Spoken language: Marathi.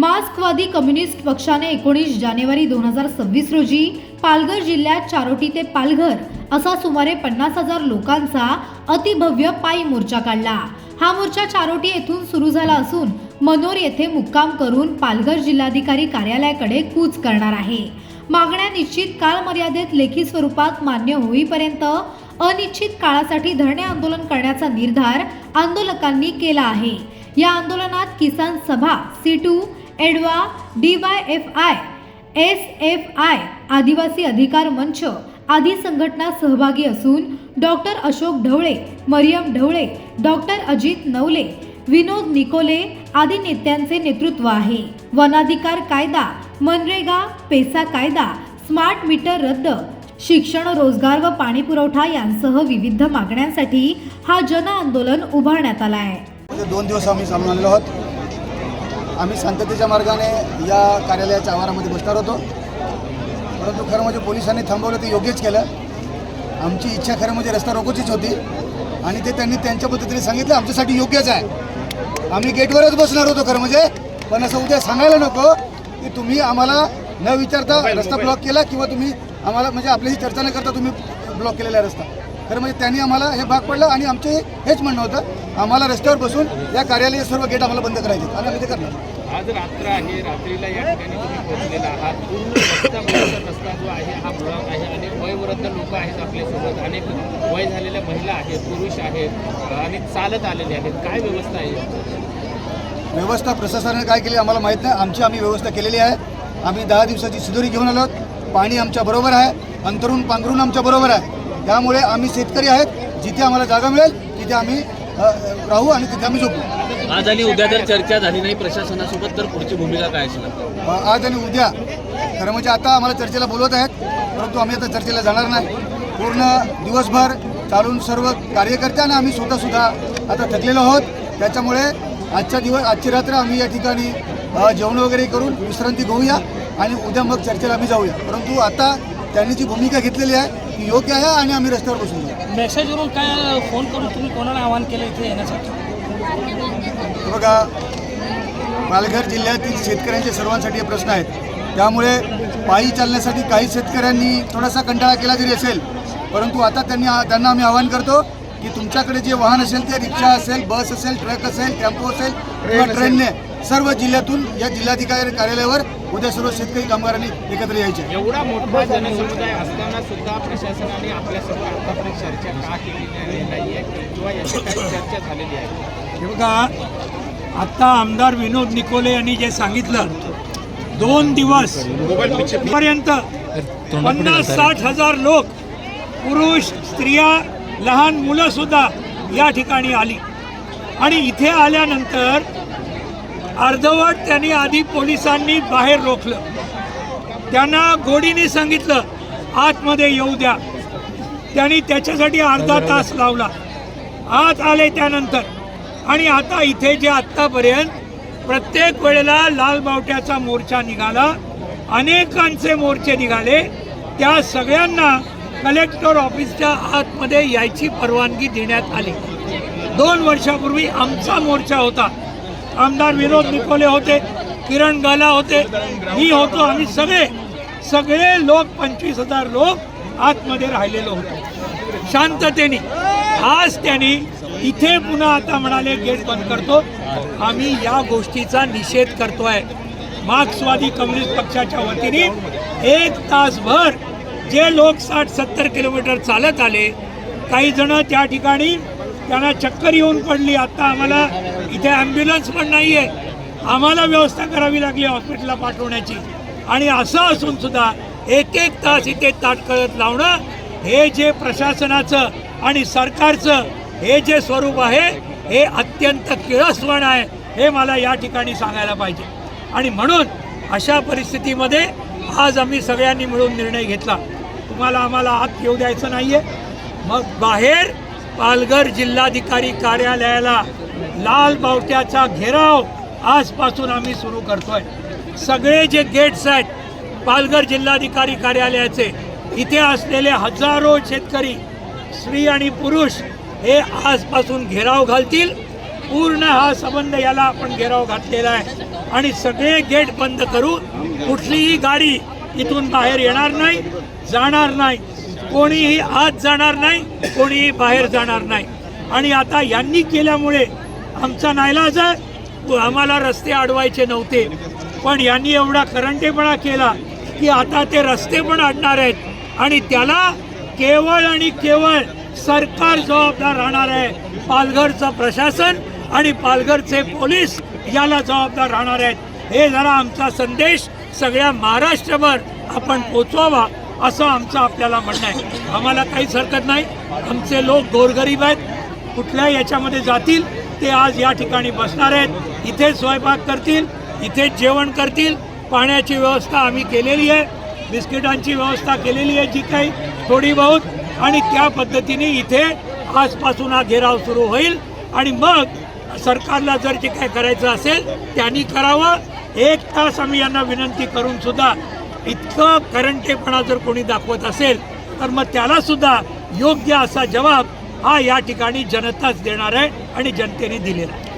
मार्क्सवादी कम्युनिस्ट पक्षाने एकोणीस जानेवारी दोन हजार सव्वीस रोजी पालघर जिल्ह्यात चारोटी ते पालघर असा सुमारे पन्नास हजार लोकांचा अतिभव्य पायी मोर्चा काढला. हा मोर्चा चारोटी येथून सुरू झाला असून मनोर येथे मुक्काम करून पालघर जिल्हाधिकारी कार्यालयाकडे कूच करणार आहे. मागण्या निश्चित कालमर्यादेत लेखी स्वरूपात मान्य होईपर्यंत अनिश्चित काळासाठी धरणे आंदोलन करण्याचा निर्धार आंदोलकांनी केला आहे. या आंदोलनात Kisan Sabha C to एडवा D Y F I S F I Adivasi Adhikar Manch आदी संघटना सहभागी असून डॉक्टर अशोक ढवळे मरियम ढवळे डॉक्टर अजित नवले विनोद निकोले आदी नेत्यांचे नेतृत्व आहे. वनाधिकार कायदा मनरेगा पेसा कायदा स्मार्ट मीटर रद्द शिक्षण रोजगार व पाणी पुरवठा यांसह विविध मागण्यांसाठी हा जन आंदोलन उभारण्यात आला आहे. म्हणजे दोन दिवस आम्ही आहोत. आम्ही शांततेच्या मार्गाने या कार्यालयाच्या आवारामध्ये बसणार होतो. परंतु खरं म्हणजे पोलिसांनी थांबवलं ते योग्यच केलं. आमची इच्छा खरं म्हणजे रस्ता रोकोचीच होती. आणि ते त्यांनी त्यांच्या पद्धतीने सांगितलं आमच्यासाठी योग्यच आहे. आम्ही गेटवरच बसणार होतो खरं म्हणजे. पण असं उद्या सांगायला नको की तुम्ही आम्हाला न विचारता रस्ता ब्लॉक केला किंवा तुम्ही आम्हाला म्हणजे आपल्याशी चर्चा न करता तुम्ही ब्लॉक केलेला रस्ता. खरं म्हणजे त्यांनी आम्हाला हे भाग पडलं आणि आमचे हेच म्हणणं होतं आम्हाला रस्त्यावर बसून या कार्यालय सर्व गेट आम्हाला बंद करायचे आणि आम्ही ते करणार आज रात्र आहे रात्रीला या ठिकाणी तुम्ही पोहोचलेला आहात. पूर्ण रस्ता रस्ता जो आहे हा ब्लॉक आहे अनेक वयवृद्ध लोक आहेत आपल्यासोबत. अनेक वय झालेल्या महिला आहेत पुरुष आहेत आणि चालत आलेले आहेत. काय व्यवस्था आहे? व्यवस्था प्रशासनाने काय केली आम्हाला माहीत नाही. आमची आम्ही व्यवस्था केलेली आहे. आम्ही दहा दिवसाची शिदोरी घेऊन आलो पाणी आमच्या बरोबर आहे. अंतरून पांघरून आमच्या बरोबर आहे. त्यामुळे आम्ही शेतकरी आहेत जिथे आम्हाला जागा मिळेल तिथे आम्ही राहू आणि तिथे आम्ही झोपू. आज आणि उद्या जर चर्चा झाली नाही प्रशासनासोबत तर पुढची भूमिका काय असणार? अ, आज आणि उद्या खरं म्हणजे आता आम्हाला चर्चेला बोलवत आहेत परंतु आम्ही आता चर्चेला जाणार नाही. पूर्ण दिवसभर चालून सर्व कार्यकर्ते आणि आम्ही स्वतःसुद्धा आता थकलेलो आहोत. त्याच्यामुळे आजच्या दिवस आजची रात्र आम्ही या ठिकाणी जेवण वगैरे करून विश्रांती घेऊया आणि उद्या मग चर्चेला आम्ही जाऊया. परंतु आता त्यांनी जी भूमिका घेतलेली आहे योग्य आहे आणि आम्ही रस्त्यावर बसून जाऊ. मेसेजवरून काय फोन करून तुम्ही कोणाला आवाहन केलं इथे येण्यासाठी? हे बघा पालघर जिल्ह्यातील शेतकऱ्यांचे सर्वांसाठी हे प्रश्न आहेत. त्यामुळे पायी चालण्यासाठी काही शेतकऱ्यांनी थोडासा कंटाळा केला जरी असेल परंतु आता त्यांनी त्यांना आम्ही आवाहन करतो की तुमच्याकडे जे वाहन असेल ते रिक्षा असेल बस असेल ट्रक असेल टेम्पो असेल किंवा ट्रेनने सर्व जिल्ह्यातून या जिल्हाधिकारी कार्यालयावर उद्या सर्व शेतकरी कामगारांनी एकत्र यायचे. एवढा मोठा जनसमुदाय असताना सुद्धा प्रशासनाने आपल्यासोबत आतापर्यंत चर्चा का केलेली नाही आहे किंवा याची काही चर्चा झालेली आहे? हे बघा आत्ता आमदार विनोद निकोले यांनी जे सांगितलं दोन दिवस पर्यंत पन्नास साठ हजार लोक पुरुष स्त्रिया लहान मुलं सुद्धा या ठिकाणी आली. आणि इथे आल्यानंतर अर्धवट त्यांनी आधी पोलिसांनी बाहेर रोखलं. त्यांना गोडीने सांगितलं आतमध्ये येऊ द्या. त्यांनी त्याच्यासाठी अर्धा तास लावला. आत आले त्यानंतर. आणि आता इथे जे आत्तापर्यंत प्रत्येक वेळेला लाल बावट्याचा मोर्चा निघाला अनेकांचे मोर्चे निघाले त्या सगळ्यांना कलेक्टर ऑफिसच्या आतमध्ये यायची परवानगी देण्यात आली. दोन वर्षापूर्वी आमचा मोर्चा होता. आमदार विनोद निकोले होते किरण गाला होते मी होतो आम्ही सगळे सगळे लोक पंचवीस हजार लोक आतमध्ये राहिलेलो होतो. शांततेने आज त्यांनी इथे पुन्हा आता म्हणाले गेट बंद करतो. आम्ही या गोष्टीचा निषेध करतोय. मार्क्सवादी कम्युनिस्ट पक्षाच्या वतीने एक तासभर जे लोक साठ सत्तर किलोमीटर चालत आले काही जण त्या ठिकाणी त्यांना चक्कर येऊन पडली. आता आम्हाला इथे ॲम्ब्युलन्स पण नाही आहे आम्हाला व्यवस्था करावी लागली हॉस्पिटलला पाठवण्याची. आणि असं असून सुद्धा एक एक तास इथे ताटकळत लावणं हे जे प्रशासनाचं आणि सरकारचं हे जे स्वरूप आहे हे अत्यंत किळसवण आहे हे मला या ठिकाणी सांगायला पाहिजे. आणि म्हणून अशा परिस्थितीमध्ये आज आम्ही सगळ्यांनी मिळून निर्णय घेतला. तुम्हाला आम्हाला आत येऊ द्यायचं नाही आहे मग बाहेर पालघर जिल्हाधिकारी कार्यालयाला लाल बावट्याचा घेराव आजपासून आम्ही सुरू करतोय. सगळे जे गेट्स आहेत पालघर जिल्हाधिकारी कार्यालयाचे इथे असलेले हजारो शेतकरी स्त्री आणि पुरुष हे आजपासून घेराव घालतील. पूर्ण हा संबंध याला आपण घेराव घातलेला आहे. आणि सगळे गेट बंद करून कुठलीही गाडी इथून बाहेर येणार नाही जाणार नाही. कोणीही आत जाणार नाही कोणीही बाहेर जाणार नाही. आणि आता यांनी केल्यामुळे आमचा नायलाज आहे. आम्हाला रस्ते अडवायचे नव्हते. पण यांनी एवढा करंटेपणा केला की आता ते रस्ते पण अडणार आहेत. आणि त्याला केवळ आणि केवळ सरकार जबाबदार राहणार आहे. पालघरचं प्रशासन आणि पालघरचे पोलीस याला जबाबदार राहणार आहेत. हे जरा आमचा संदेश. सगळ्या महाराष्ट्रभर आपण पोचवावा. असं आमचं आपल्याला म्हणणं आहे. आम्हाला काहीच हरकत नाही. आमचे लोक गोरगरीब आहेत. कुठल्या याच्यामध्ये जातील. ते आज या ठिकाणी बसणार आहेत. इथे स्वयंपाक करतील. इथेच जेवण करतील. पाण्याची व्यवस्था आम्ही केलेली आहे. बिस्किटांची व्यवस्था केलेली आहे जी काही थोडी बहुत. आणि त्या पद्धतीने इथे आजपासून हा घेराव सुरू होईल. आणि मग सरकारला जर जे काय करायचं असेल त्यांनी करावं. एक तास आम्ही यांना विनंती करून सुद्धा इतकं करंटेपणा जर कोणी दाखवत असेल तर मग त्याला सुद्धा योग्य असा जबाब हा या ठिकाणी जनताच देणार आहे आणि जनतेने दिलेला आहे.